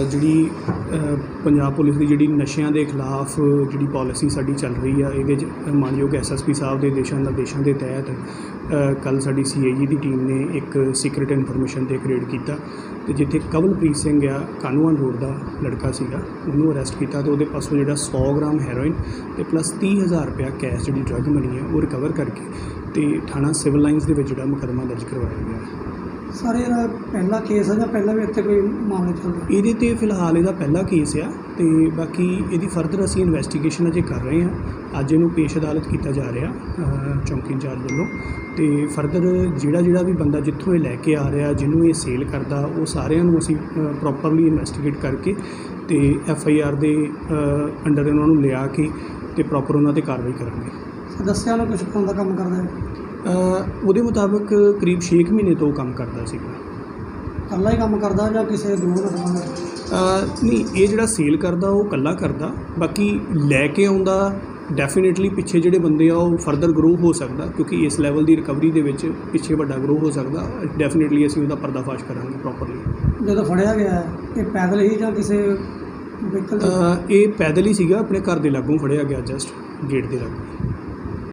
ਜਿਹੜੀ ਪੰਜਾਬ ਪੁਲਿਸ ਦੀ ਜਿਹੜੀ ਨਸ਼ਿਆਂ ਦੇ ਖਿਲਾਫ ਜਿਹੜੀ ਪਾਲਿਸੀ ਸਾਡੀ ਚੱਲ ਰਹੀ ਆ, ਇਹਦੇ 'ਚ ਮਾਨਯੋਗ ਐਸਐਸਪੀ ਸਾਹਿਬ ਦੇ ਦਿਸ਼ਾ ਨਿਰਦੇਸ਼ਾਂ ਦੇ ਤਹਿਤ ਕੱਲ ਸਾਡੀ ਸੀਆਈਈ ਦੀ ਟੀਮ ਨੇ ਇੱਕ ਸੀਕ੍ਰੀਟ ਇਨਫੋਰਮੇਸ਼ਨ ਤੇ ਇੱਕ ਰੇਡ ਕੀਤਾ। ਤੇ ਜਿੱਥੇ ਕਵਲਪ੍ਰੀਤ ਸਿੰਘ ਆ, ਕਾਨੂੰਨ ਰੋਡ ਦਾ ਲੜਕਾ ਸੀਗਾ, ਉਹਨੂੰ ਅਰੈਸਟ ਕੀਤਾ ਤੇ ਉਹਦੇ ਪਾਸੋਂ ਜਿਹੜਾ 100 ਗ੍ਰਾਮ ਹੈਰੋਇਨ ਤੇ ਪਲੱਸ 30000 ਰੁਪਇਆ ਕੈਸ਼ ਜਿਹੜੀ ਡਰੱਗ ਮਨੀ ਹੈ ਉਹ ਰਿਕਵਰ ਕਰਕੇ ਤੇ ਥਾਣਾ ਸਿਵਲ ਲਾਈਨਸ ਦੇ ਵਿੱਚ ਜਿਹੜਾ ਮੁਕੱਦਮਾ ਦਰਜ ਕਰਵਾਇਆ ਗਿਆ। ਹੈ ਸਾਰੇ ਇਹਦਾ ਪਹਿਲਾ ਕੇਸ ਹੈ ਜਾਂ ਪਹਿਲਾਂ ਵੀ ਇੱਥੇ ਕੋਈ ਮਾਮਲੇ ਚੱਲਦੇ ਇਹਦੇ ਤੇ ਫਿਲਹਾਲ ਇਹਦਾ ਪਹਿਲਾ ਕੇਸ ਆ ਤੇ ਬਾਕੀ ਇਹਦੀ ਫਰਦਰ ਅਸੀਂ ਇਨਵੈਸਟੀਗੇਸ਼ਨ ਅਜੇ ਕਰ ਰਹੇ ਹਾਂ। ਅੱਜ ਇਹਨੂੰ ਪੇਸ਼ ਅਦਾਲਤ ਕੀਤਾ ਜਾ ਰਿਹਾ ਚੌਂਕੀ ਇੰਚਾਰਜ ਵੱਲੋਂ। ਤੇ ਫਰਦਰ ਜਿਹੜਾ ਜਿਹੜਾ ਵੀ ਬੰਦਾ ਜਿੱਥੋਂ ਇਹ ਲੈ ਕੇ ਆ ਰਿਹਾ ਜਿਹਨੂੰ ਇਹ ਸੇਲ ਕਰਦਾ ਉਹ ਸਾਰਿਆਂ ਨੂੰ ਅਸੀਂ ਪ੍ਰੋਪਰਲੀ ਇਨਵੈਸਟੀਗੇਟ ਕਰਕੇ ਤੇ ਐਫ ਆਈ ਆਰ ਦੇ ਅੰਡਰ ਉਹਨਾਂ ਨੂੰ ਲਿਆ ਕੇ ਤੇ ਪ੍ਰੋਪਰ ਉਹਨਾਂ ਤੇ ਕਾਰਵਾਈ ਕਰਾਂਗੇ। ਦੱਸਿਆ ਨੂੰ ਕੁਝ ਪਾਉਣ ਦਾ ਕੰਮ ਕਰਦਾ ਹੈ? ਉਹਦੇ ਮੁਤਾਬਕ ਕਰੀਬ 6 ਮਹੀਨੇ ਤੋਂ ਉਹ ਕੰਮ ਕਰਦਾ ਸੀਗਾ ਇਕੱਲਾ ਹੀ ਕੰਮ ਕਰਦਾ ਜਾਂ ਕਿਸੇ ਗਰੋਹ ਸੰਬੰਧ ਹੈ? ਅ, ਨਹੀਂ ਇਹ ਜਿਹੜਾ ਸੇਲ ਕਰਦਾ ਉਹ ਕੱਲਾ ਕਰਦਾ। ਬਾਕੀ ਲੈ ਕੇ ਆਉਂਦਾ ਡੈਫੀਨੇਟਲੀ ਪਿੱਛੇ ਜਿਹੜੇ ਬੰਦੇ ਆ ਉਹ ਫਰਦਰ ਗਰੋ ਹੋ ਸਕਦਾ ਕਿਉਂਕਿ ਇਸ ਲੈਵਲ ਦੀ ਰਿਕਵਰੀ ਦੇ ਵਿੱਚ ਪਿੱਛੇ ਵੱਡਾ ਗਰੋ ਹੋ ਸਕਦਾ। ਡੈਫੀਨੇਟਲੀ ਅਸੀਂ ਉਹਦਾ ਪਰਦਾਫਾਸ਼ ਕਰਾਂਗੇ ਪ੍ਰੋਪਰਲੀ ਜਦੋਂ ਫੜਿਆ ਗਿਆ ਹੈ, ਇਹ ਪੈਦਲ ਹੀ ਜਾਂ ਕਿਸੇ ਵਹੀਕਲ ਦੇ ਇਹ ਪੈਦਲ ਹੀ ਸੀਗਾ ਆਪਣੇ ਘਰ ਦੇ ਲਾਗੋਂ ਫੜਿਆ ਗਿਆ ਜਸਟ ਗੇਟ ਦੇ ਲਾਗੋਂ।